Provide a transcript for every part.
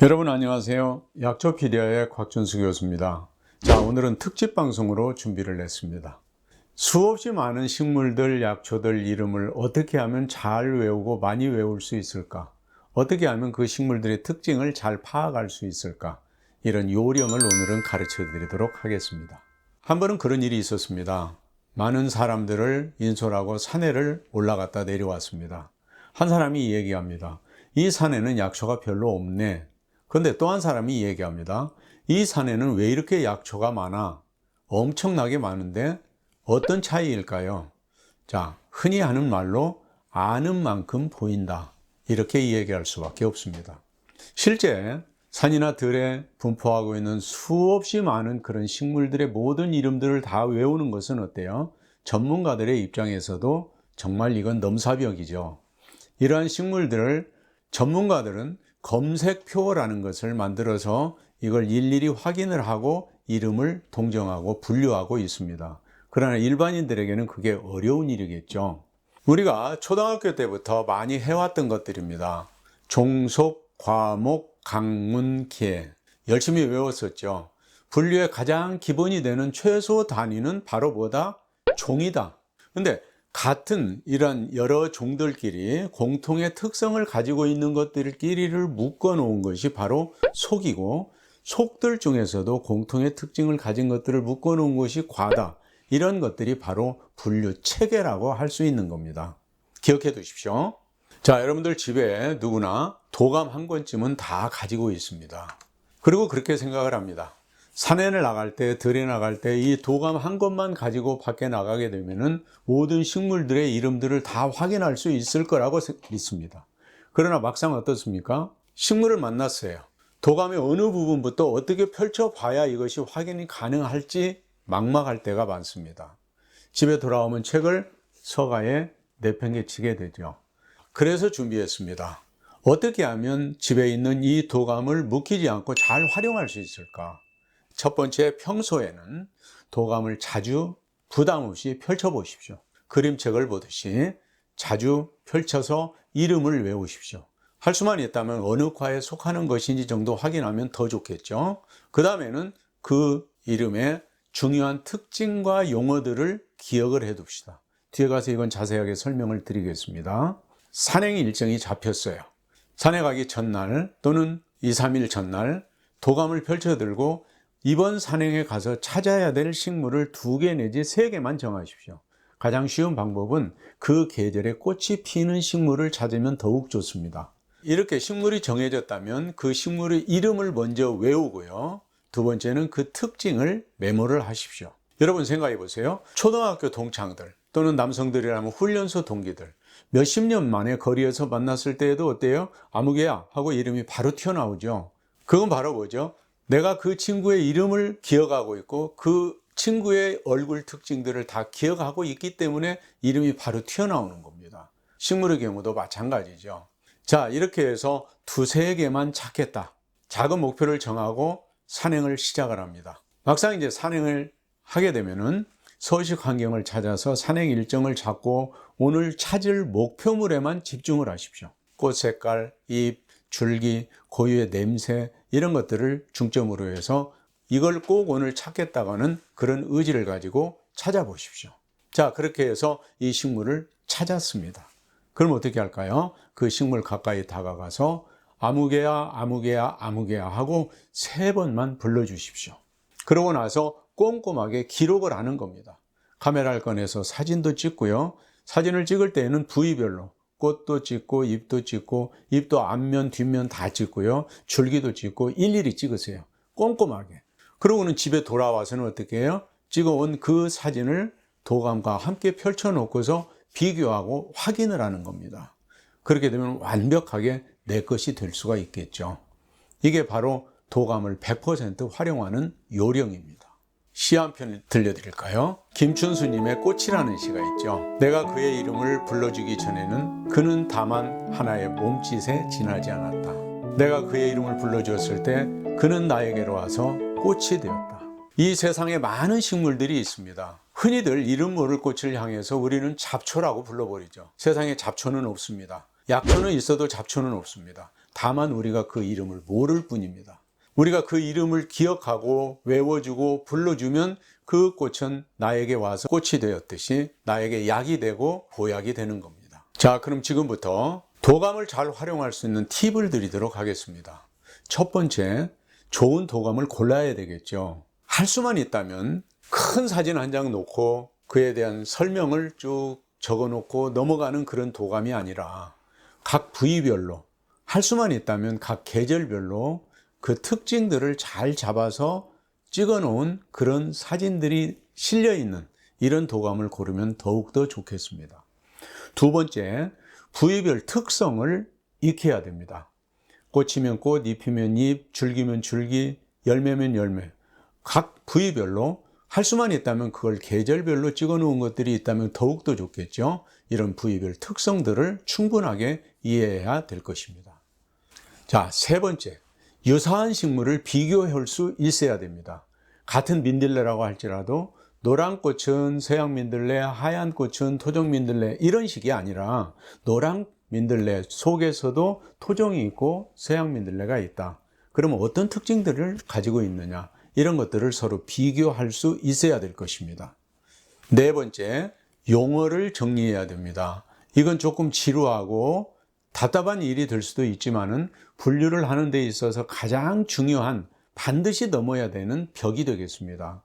여러분 안녕하세요. 약초피디아의 곽준수 교수입니다. 자, 오늘은 특집 방송으로 준비를 했습니다. 수없이 많은 식물들, 약초들 이름을 어떻게 하면 잘 외우고 많이 외울 수 있을까? 어떻게 하면 그 식물들의 특징을 잘 파악할 수 있을까? 이런 요령을 오늘은 가르쳐 드리도록 하겠습니다. 한 번은 그런 일이 있었습니다. 많은 사람들을 인솔하고 산에를 올라갔다 내려왔습니다. 한 사람이 얘기합니다. 이 산에는 약초가 별로 없네. 그런데 또 한 사람이 얘기합니다. 이 산에는 왜 이렇게 약초가 많아? 엄청나게 많은데 어떤 차이일까요? 자, 흔히 하는 말로 아는 만큼 보인다. 이렇게 얘기할 수밖에 없습니다. 실제 산이나 들에 분포하고 있는 수없이 많은 그런 식물들의 모든 이름들을 다 외우는 것은 어때요? 전문가들의 입장에서도 정말 이건 넘사벽이죠. 이러한 식물들을 전문가들은 검색표라는 것을 만들어서 이걸 일일이 확인을 하고 이름을 동정하고 분류하고 있습니다. 그러나 일반인들에게는 그게 어려운 일이겠죠. 우리가 초등학교 때부터 많이 해왔던 것들입니다. 종속, 과목, 강문, 계. 열심히 외웠었죠. 분류의 가장 기본이 되는 최소 단위는 바로 뭐다? 종이다. 근데 같은 이런 여러 종들끼리 공통의 특성을 가지고 있는 것들끼리를 묶어 놓은 것이 바로 속이고 속들 중에서도 공통의 특징을 가진 것들을 묶어 놓은 것이 과다. 이런 것들이 바로 분류 체계라고 할 수 있는 겁니다. 기억해 두십시오. 자, 여러분들 집에 누구나 도감 한 권쯤은 다 가지고 있습니다. 그리고 그렇게 생각을 합니다. 산에 나갈 때, 들에 나갈 때 이 도감 한 것만 가지고 밖에 나가게 되면은 모든 식물들의 이름들을 다 확인할 수 있을 거라고 믿습니다. 그러나 막상 어떻습니까? 식물을 만났어요. 도감의 어느 부분부터 어떻게 펼쳐 봐야 이것이 확인이 가능할지 막막할 때가 많습니다. 집에 돌아오면 책을 서가에 내팽개치게 되죠. 그래서 준비했습니다. 어떻게 하면 집에 있는 이 도감을 묵히지 않고 잘 활용할 수 있을까? 첫 번째, 평소에는 도감을 자주 부담 없이 펼쳐 보십시오. 그림책을 보듯이 자주 펼쳐서 이름을 외우십시오. 할 수만 있다면 어느 과에 속하는 것인지 정도 확인하면 더 좋겠죠. 그 다음에는 그 이름의 중요한 특징과 용어들을 기억을 해 둡시다. 뒤에 가서 이건 자세하게 설명을 드리겠습니다. 산행 일정이 잡혔어요. 산에 가기 전날 또는 2, 3일 전날 도감을 펼쳐 들고 이번 산행에 가서 찾아야 될 식물을 두 개 내지 세 개만 정하십시오. 가장 쉬운 방법은 그 계절에 꽃이 피는 식물을 찾으면 더욱 좋습니다. 이렇게 식물이 정해졌다면 그 식물의 이름을 먼저 외우고요. 두 번째는 그 특징을 메모를 하십시오. 여러분 생각해 보세요. 초등학교 동창들 또는 남성들이라면 훈련소 동기들 몇십 년 만에 거리에서 만났을 때에도 어때요? 아무개야 하고 이름이 바로 튀어나오죠. 그건 바로 뭐죠? 내가 그 친구의 이름을 기억하고 있고 그 친구의 얼굴 특징들을 다 기억하고 있기 때문에 이름이 바로 튀어나오는 겁니다. 식물의 경우도 마찬가지죠. 자, 이렇게 해서 두세 개만 찾겠다. 작은 목표를 정하고 산행을 시작을 합니다. 막상 이제 산행을 하게 되면은 서식 환경을 찾아서 산행 일정을 잡고 오늘 찾을 목표물에만 집중을 하십시오. 꽃 색깔, 잎, 줄기, 고유의 냄새 이런 것들을 중점으로 해서 이걸 꼭 오늘 찾겠다가는 그런 의지를 가지고 찾아보십시오. 자, 그렇게 해서 이 식물을 찾았습니다. 그럼 어떻게 할까요? 그 식물 가까이 다가가서 아무개야, 아무개야, 아무개야 하고 세 번만 불러주십시오. 그러고 나서 꼼꼼하게 기록을 하는 겁니다. 카메라를 꺼내서 사진도 찍고요. 사진을 찍을 때에는 부위별로 꽃도 찍고 잎도 찍고 잎도 앞면 뒷면 다 찍고요. 줄기도 찍고 일일이 찍으세요. 꼼꼼하게. 그러고는 집에 돌아와서는 어떻게 해요? 찍어온 그 사진을 도감과 함께 펼쳐놓고서 비교하고 확인을 하는 겁니다. 그렇게 되면 완벽하게 내 것이 될 수가 있겠죠. 이게 바로 도감을 100% 활용하는 요령입니다. 시 한 편 들려드릴까요? 김춘수님의 꽃이라는 시가 있죠. 내가 그의 이름을 불러주기 전에는 그는 다만 하나의 몸짓에 지나지 않았다. 내가 그의 이름을 불러주었을 때 그는 나에게로 와서 꽃이 되었다. 이 세상에 많은 식물들이 있습니다. 흔히들 이름 모를 꽃을 향해서 우리는 잡초라고 불러버리죠. 세상에 잡초는 없습니다. 약초는 있어도 잡초는 없습니다. 다만 우리가 그 이름을 모를 뿐입니다. 우리가 그 이름을 기억하고 외워주고 불러주면 그 꽃은 나에게 와서 꽃이 되었듯이 나에게 약이 되고 보약이 되는 겁니다. 자, 그럼 지금부터 도감을 잘 활용할 수 있는 팁을 드리도록 하겠습니다. 첫 번째, 좋은 도감을 골라야 되겠죠. 할 수만 있다면 큰 사진 한 장 놓고 그에 대한 설명을 쭉 적어 놓고 넘어가는 그런 도감이 아니라 각 부위별로 할 수만 있다면 각 계절별로 그 특징들을 잘 잡아서 찍어 놓은 그런 사진들이 실려 있는 이런 도감을 고르면 더욱더 좋겠습니다. 두 번째, 부위별 특성을 익혀야 됩니다. 꽃이면 꽃, 잎이면 잎, 줄기면 줄기, 열매면 열매. 각 부위별로 할 수만 있다면 그걸 계절별로 찍어 놓은 것들이 있다면 더욱더 좋겠죠. 이런 부위별 특성들을 충분하게 이해해야 될 것입니다. 자, 세 번째. 유사한 식물을 비교할 수 있어야 됩니다. 같은 민들레라고 할지라도 노란 꽃은 서양 민들레, 하얀 꽃은 토종 민들레 이런 식이 아니라 노란 민들레 속에서도 토종이 있고 서양 민들레가 있다. 그러면 어떤 특징들을 가지고 있느냐? 이런 것들을 서로 비교할 수 있어야 될 것입니다. 네 번째, 용어를 정리해야 됩니다. 이건 조금 지루하고 답답한 일이 될 수도 있지만은 분류를 하는 데 있어서 가장 중요한 반드시 넘어야 되는 벽이 되겠습니다.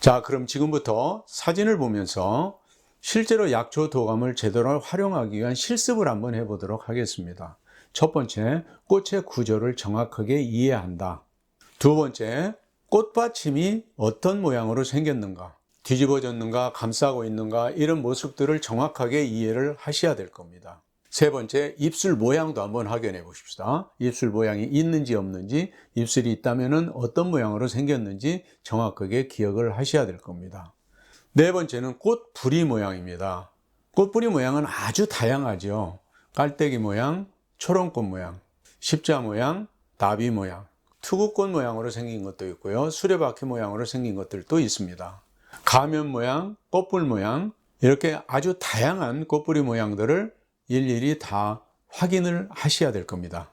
자, 그럼 지금부터 사진을 보면서 실제로 약초 도감을 제대로 활용하기 위한 실습을 한번 해보도록 하겠습니다. 첫 번째, 꽃의 구조를 정확하게 이해한다. 두 번째, 꽃받침이 어떤 모양으로 생겼는가, 뒤집어졌는가, 감싸고 있는가, 이런 모습들을 정확하게 이해를 하셔야 될 겁니다. 세 번째, 입술 모양도 한번 확인해 보십시다. 입술 모양이 있는지 없는지, 입술이 있다면 어떤 모양으로 생겼는지 정확하게 기억을 하셔야 될 겁니다. 네 번째는 꽃 뿌리 모양입니다. 꽃 뿌리 모양은 아주 다양하죠. 깔때기 모양, 초롱꽃 모양, 십자 모양, 나비 모양, 투구꽃 모양으로 생긴 것도 있고요. 수레바퀴 모양으로 생긴 것들도 있습니다. 가면 모양, 꽃불 모양, 이렇게 아주 다양한 꽃뿌리 모양들을 일일이 다 확인을 하셔야 될 겁니다.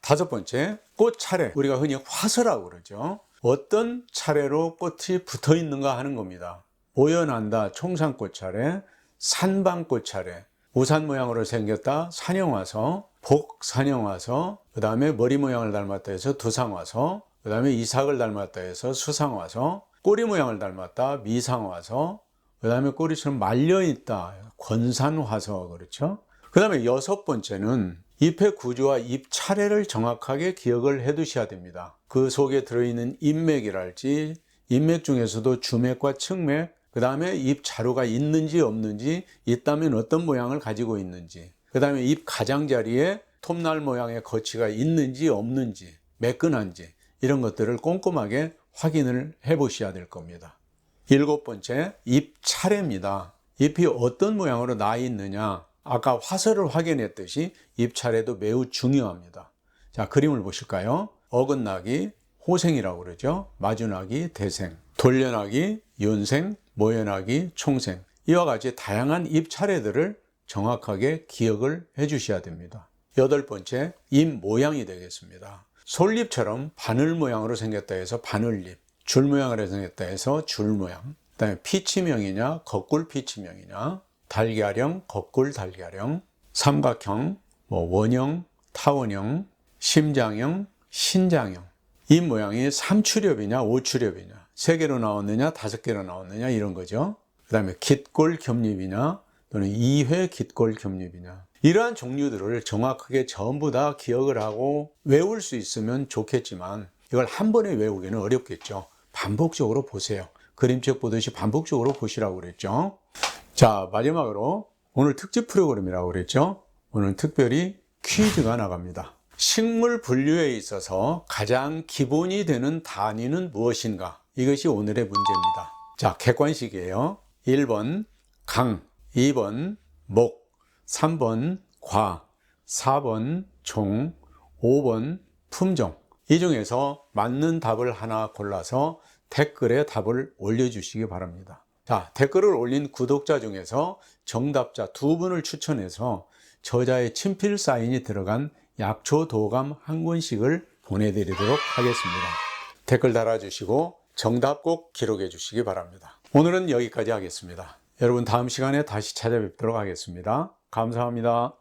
다섯 번째, 꽃 차례. 우리가 흔히 화서라고 그러죠. 어떤 차례로 꽃이 붙어 있는가 하는 겁니다. 오연한다, 총상꽃 차례, 산방꽃 차례, 우산 모양으로 생겼다, 산영화서, 복 산영화서, 그 다음에 머리 모양을 닮았다 해서 두상화서, 그 다음에 이삭을 닮았다 해서 수상화서, 꼬리 모양을 닮았다, 미상화서, 그 다음에 꼬리처럼 말려있다, 권산화서, 그렇죠? 그 다음에 여섯 번째는 잎의 구조와 잎 차례를 정확하게 기억을 해 두셔야 됩니다. 그 속에 들어있는 잎맥이랄지, 잎맥 중에서도 주맥과 측맥, 그 다음에 잎 자루가 있는지 없는지, 있다면 어떤 모양을 가지고 있는지, 그 다음에 잎 가장자리에 톱날 모양의 거치가 있는지 없는지, 매끈한지, 이런 것들을 꼼꼼하게 확인을 해 보셔야 될 겁니다. 일곱 번째, 잎 차례입니다. 잎이 어떤 모양으로 나 있느냐, 아까 화살을 확인했듯이 잎 차례도 매우 중요합니다. 자, 그림을 보실까요? 어긋나기, 호생이라고 그러죠. 마주나기, 대생, 돌려나기, 연생, 모연하기, 총생. 이와 같이 다양한 잎 차례들을 정확하게 기억을 해 주셔야 됩니다. 여덟 번째, 잎 모양이 되겠습니다. 솔잎처럼 바늘 모양으로 생겼다 해서 바늘잎, 줄 모양으로 생겼다 해서 줄 모양, 그 다음에 피치명이냐, 거꿀 피치명이냐, 달걀형, 거꿀 달걀형, 삼각형, 뭐 원형, 타원형, 심장형, 신장형. 이 모양이 3출엽이냐, 5출엽이냐, 3개로 나왔느냐, 5개로 나왔느냐, 이런 거죠. 그 다음에 깃골 겹립이냐, 또는 2회 깃골 겹립이냐. 이러한 종류들을 정확하게 전부 다 기억을 하고 외울 수 있으면 좋겠지만, 이걸 한 번에 외우기는 어렵겠죠. 반복적으로 보세요. 그림책 보듯이 반복적으로 보시라고 그랬죠. 자, 마지막으로 오늘 특집 프로그램이라고 그랬죠. 오늘 특별히 퀴즈가 나갑니다. 식물 분류에 있어서 가장 기본이 되는 단위는 무엇인가? 이것이 오늘의 문제입니다. 자, 객관식이에요. 1번 강, 2번 목, 3번 과, 4번 종, 5번 품종. 이 중에서 맞는 답을 하나 골라서 댓글에 답을 올려주시기 바랍니다. 자, 댓글을 올린 구독자 중에서 정답자 두 분을 추천해서 저자의 친필 사인이 들어간 약초 도감 한 권씩을 보내드리도록 하겠습니다. 댓글 달아주시고 정답 꼭 기록해 주시기 바랍니다. 오늘은 여기까지 하겠습니다. 여러분 다음 시간에 다시 찾아뵙도록 하겠습니다. 감사합니다.